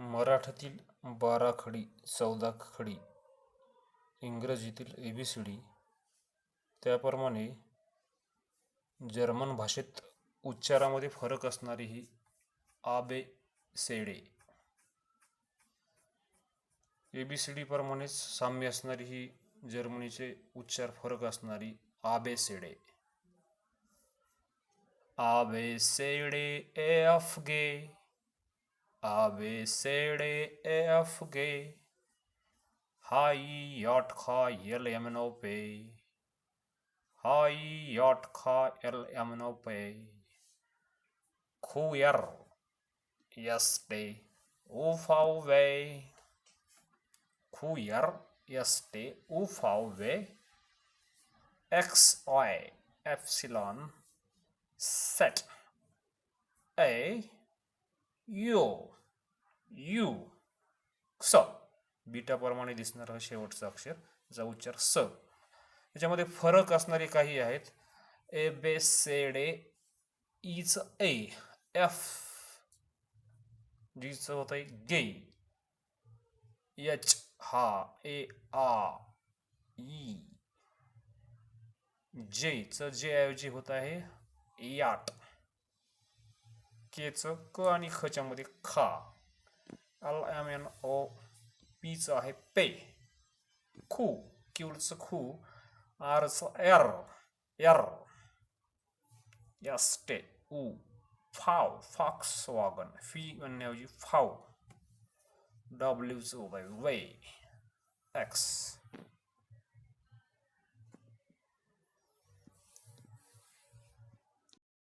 मराठीतील बारा खडी चौदा खडी इंग्रजीतील ए बी सी डी त्याप्रमाणे जर्मन भाषेत उच्चारामध्ये फरक असणारी ही आबे सेडे ए बी सी डीप्रमाणेच साम्य असणारी ही जर्मनीचे उच्चार फरक असणारी आबे सेडे आबे सेडे एफ गे. A, B, C, D, E, F, G H, I, J, K, L, M, N, O, P H, I, J, K, L, M, N, O, P Q, R S, T U, V, W Q, R S, T U, V, W X, Y Epsilon set. यो यू. स. बीटाप्रमाणे दिसणारं शेवटचं अक्षर. जा उच्चार स. याच्यामध्ये फरक असणारे काही आहेत. ए बे सेडे ईच ए एफ. जीचं होत आहे गे. एच हा ए आ ई. जेचं जे ऐवजी होत आहे याट. केचं क आणि खच्यामध्ये खा. एल एम एन ओ पीचं आहे पे खू क्यूचं खू आरचं एर एर एस टे उ फाव फॉक्स वॉगन फी म्हणण्याऐवजी फाव डब्ल्यूचं होत आहे वे एक्स